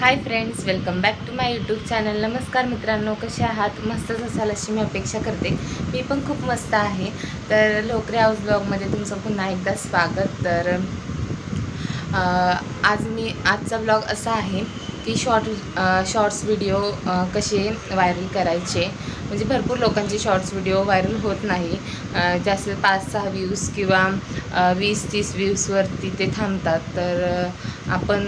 Hi friends welcome back to my YouTube channel नमस्कार मित्रांनो कसे आहात? मस्तच असाल अशी मी अपेक्षा करते. मी पण खूप मस्त आहे. तर लोकरे हाऊस ब्लॉगमध्ये तुमचं पुन्हा एकदा स्वागत. तर आज मी आजचा ब्लॉग असा आहे की शॉर्ट शॉर्ट्स व्हिडिओ कसे व्हायरल करायचे म्हणजे भरपूर लोकांचे शॉर्ट्स व्हिडिओ व्हायरल होत नाही. जास्त पाच सहा व्ह्यूज किंवा वीस तीस व्ह्यूजवरती ते थांबतात. तर आपण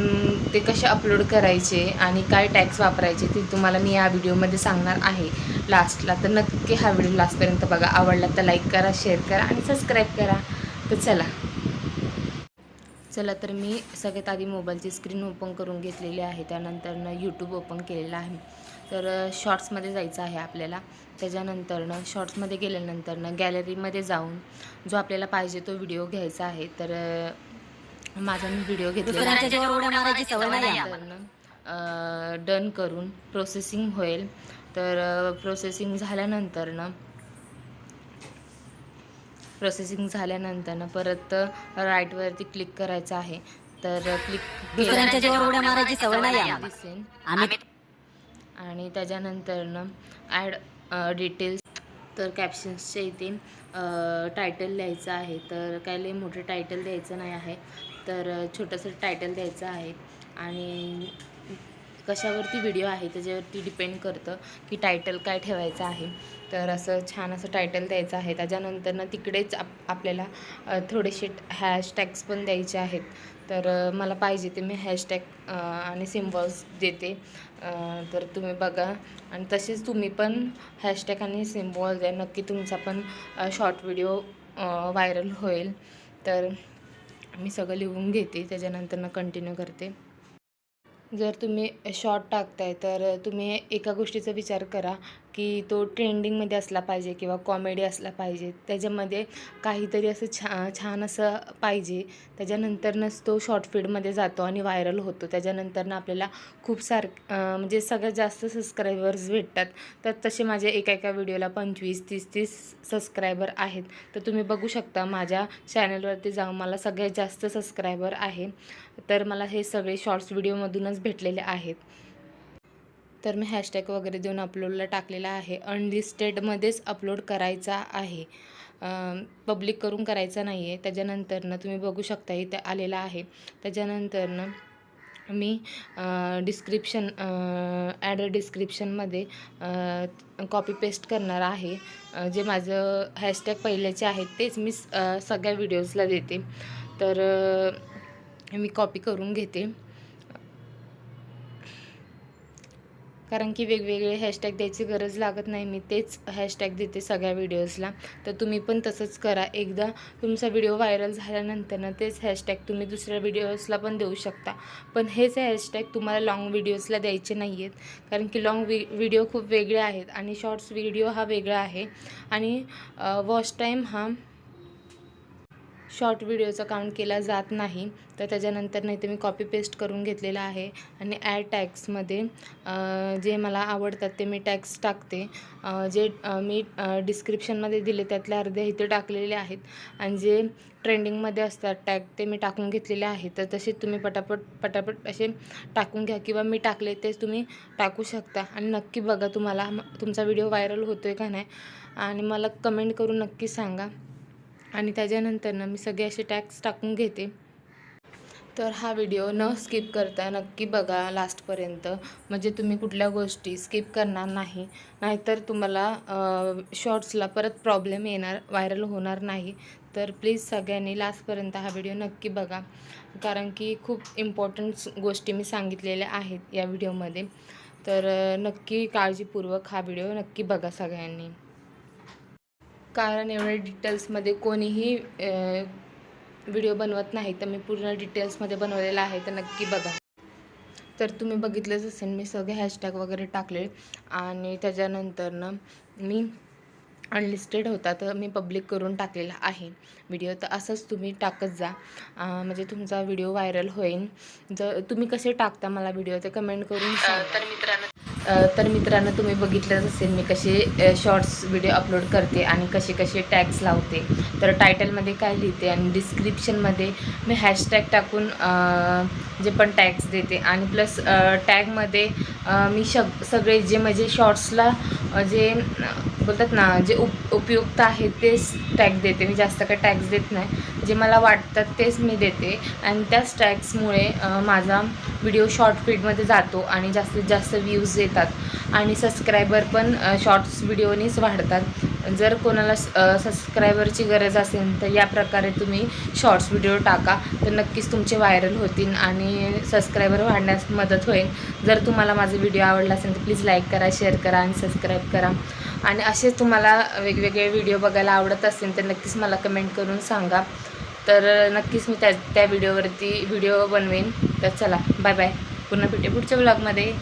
ते कसे अपलोड करायचे आणि काय टॅक्स वापरायचे ते तुम्हाला मी या व्हिडिओमध्ये सांगणार आहे. लास्टला तर नक्की हा व्हिडिओ लास्टपर्यंत बघा. आवडला तर लाईक करा शेअर करा आणि सबस्क्राईब करा. तर चला. चला तर मी सगळ्यात आधी मोबाईलची स्क्रीन ओपन करून घेतलेली आहे. त्यानंतरनं यूट्यूब ओपन केलेलं आहे. तर शॉर्ट्समध्ये जायचं आहे आपल्याला. त्याच्यानंतरनं शॉर्ट्समध्ये गेल्यानंतरनं गॅलरीमध्ये जाऊन जो आपल्याला पाहिजे तो व्हिडिओ घ्यायचा आहे. तर माझा मी व्हिडिओ घेतलेला दुसऱ्यांच्या जीवावर उड्या मारायची सवय नाही आम्हाला. डन करून प्रोसेसिंग होईल. तर प्रोसेसिंग झाल्यानंतरनं प्रोसेसिंग झाल्यानंतरनं परत राईटवरती क्लिक करायचं आहे. तर क्लिक दुसऱ्यांच्या जीवावर उड्या मारायची सवय नाही आम्हाला. दिसेल आम्ही आणि त्याच्यानंतरनं ॲड डिटेल्स तर कॅप्शन्सच्या इथे टायटल लिहायचं आहे. तर काय लई मोठं टायटल द्यायचं नाही आहे. तर छोटंसं टायटल द्यायचं आहे. आणि कशावरती व्हिडिओ आहे त्याच्यावरती डिपेंड करतं की टायटल काय ठेवायचं आहे. तर असं छान असं टायटल द्यायचं आहे. त्याच्यानंतरनं तिकडेच आप आपल्याला थोडेसे हॅशटॅग्स पण द्यायचे आहेत. तर मला पाहिजे ते मी हॅशटॅग आणि सिम्बॉल्स देते. तर तुम्ही बघा. आणि तसेच तुम्ही पण हॅशटॅग आणि सिम्बॉल द्या. नक्की तुमचा पण शॉर्ट व्हिडिओ व्हायरल होईल. तर मी सगळं लिहून घेते. त्याच्यानंतरनं कंटिन्यू करते. जर तुम्ही शॉर्ट टाकताय तर तुम्ही एका गोष्टीचा विचार करा. की तो ट्रेंडिंगमध्ये असला पाहिजे किंवा कॉमेडी असला पाहिजे. त्याच्यामध्ये काहीतरी असं छा छान असं पाहिजे. त्याच्यानंतरनंच तो शॉर्ट फीडमध्ये जातो आणि व्हायरल होतो. त्याच्यानंतरनं आपल्याला खूप सार म्हणजे सगळ्यात जास्त सबस्क्रायबर्स भेटतात. तर तसे माझे एका एका व्हिडिओला पंचवीस तीस तीस सबस्क्रायबर आहेत. तर तुम्ही बघू शकता माझ्या चॅनलवरती जाऊन मला सगळ्यात जास्त सबस्क्रायबर आहे. तर मला हे सगळे शॉर्ट्स व्हिडिओमधूनच भेटलेले आहेत. तर मी हॅशटॅग वगैरे देऊन अपलोडला टाकलेला आहे. अनलिस्टेडमध्येच अपलोड करायचा आहे. पब्लिक करून करायचा नाही आहे त्याच्यानंतरनं तुम्ही बघू शकता इथे आलेला आहे. त्याच्यानंतरनं मी डिस्क्रिप्शन ॲड डिस्क्रिप्शनमध्ये कॉपी पेस्ट करणार आहे. जे माझं हॅशटॅग पहिल्याचे आहेत तेच मी स- सगळ्या व्हिडिओजला देते. तर मी कॉपी करून घेते. कारण की वेगवेगळे हॅशटॅग द्यायची गरज लागत नाही. मी तेच हॅशटॅग देते सगळ्या व्हिडिओजला तर तुम्ही पण तसंच करा. एकदा तुमचा व्हिडिओ व्हायरल झाल्यानंतर ना तेच हॅशटॅग तुम्ही दुसऱ्या व्हिडिओजला पण देऊ शकता. पण हेच हॅशटॅग तुम्हाला लाँग व्हिडिओजला द्यायचे नाही आहेत कारण की लाँग वि व्हिडिओ खूप वेगळे आहेत आणि शॉर्ट्स व्हिडिओ हा वेगळा आहे. आणि वॉच टाईम हा शॉर्ट व्हिडिओचा काउंट केला जात नाही. तर त्याच्यानंतर नाही तर मी कॉपी पेस्ट करून घेतलेला आहे. आणि ॲड टॅग्समध्ये जे मला आवडतात ते मी टॅग्स टाकते. जे मी डिस्क्रिप्शनमध्ये दिले त्यातले अर्धे इथे टाकलेले आहेत. आणि जे ट्रेंडिंगमध्ये असतात टॅग ते मी टाकून घेतलेले आहेत तर तसे तुम्ही पटापट पटापट असे टाकून घ्या किंवा मी टाकले तेच तुम्ही टाकू शकता. आणि नक्की बघा तुम्हाला तुमचा व्हिडिओ व्हायरल होतो आहे का नाही. आणि मला कमेंट करून नक्की सांगा. आणि त्याच्यानंतरनं मी सगळे असे टॅक्स टाकून घेते. तर हा व्हिडिओ न स्किप करता नक्की बघा लास्टपर्यंत. म्हणजे तुम्ही कुठल्या गोष्टी स्किप करणार नाही. नाहीतर तुम्हाला शॉर्ट्सला परत प्रॉब्लेम येणार व्हायरल होणार नाही. तर प्लीज सगळ्यांनी लास्टपर्यंत हा व्हिडिओ नक्की बघा. कारण की खूप इम्पॉर्टंट गोष्टी मी सांगितलेल्या आहेत या व्हिडिओमध्ये. तर नक्की काळजीपूर्वक हा व्हिडिओ नक्की बघा सगळ्यांनी. कारण एवढ्या डिटेल्समध्ये कोणीही व्हिडिओ बनवत नाही तर मी पूर्ण डिटेल्समध्ये बनवलेला आहे तर नक्की बघा. तर तुम्ही बघितलंच असेल मी सगळे हॅशटॅग वगैरे टाकले. आणि त्याच्यानंतरनं मी अनलिस्टेड होता तर मी पब्लिक करून टाकलेला आहे. व्हिडिओ तर असंच तुम्ही टाकत जा. म्हणजे तुमचा व्हिडिओ व्हायरल होईल. जर तुम्ही कसे टाकता मला व्हिडिओ ते कमेंट करून तर मित्रांनो तर मित्रांनो तुम्ही बघितलंच असेल मी कसे शॉर्ट्स व्हिडिओ अपलोड करते आणि कसे कसे टॅग्स लावते. तर टायटलमध्ये काय लिहिते आणि डिस्क्रिप्शनमध्ये मी हॅशटॅग टाकून जे पण टॅग्स देते. आणि प्लस टॅगमध्ये मी शब सगळे जे म्हणजे शॉर्ट्सला जे बोलतात ना जे उप उपयुक्त आहे तेच टॅग देते. मी जास्त काही टॅग्स देत नाही. जे मला वाटतात तेच मी देते. आणि त्याच स्टॅक्समुळे माझा व्हिडिओ शॉर्ट फीडमध्ये जातो आणि जास्तीत जास्त व्ह्यूज येतात. आणि सबस्क्रायबर पण शॉर्ट्स व्हिडिओनीच वाढतात. जर कोणाला सबस्क्रायबरची गरज असेल तर या प्रकारे तुम्ही शॉर्ट्स व्हिडिओ टाका. तर नक्कीच तुमचे व्हायरल होतील आणि सबस्क्रायबर वाढण्यास मदत होईल. जर तुम्हाला माझा व्हिडिओ आवडला असेल तर प्लीज लाईक करा शेअर करा आणि सबस्क्राईब करा. आणि असेच तुम्हाला वेगवेगळे व्हिडिओ बघायला आवडत असेल तर नक्कीच मला कमेंट करून सांगा. तर नक्कीच मी त्या त्या व्हिडिओवरती व्हिडिओ बनवेन. तर चला बाय बाय पुन्हा भेटे पुढच्या ब्लॉगमध्ये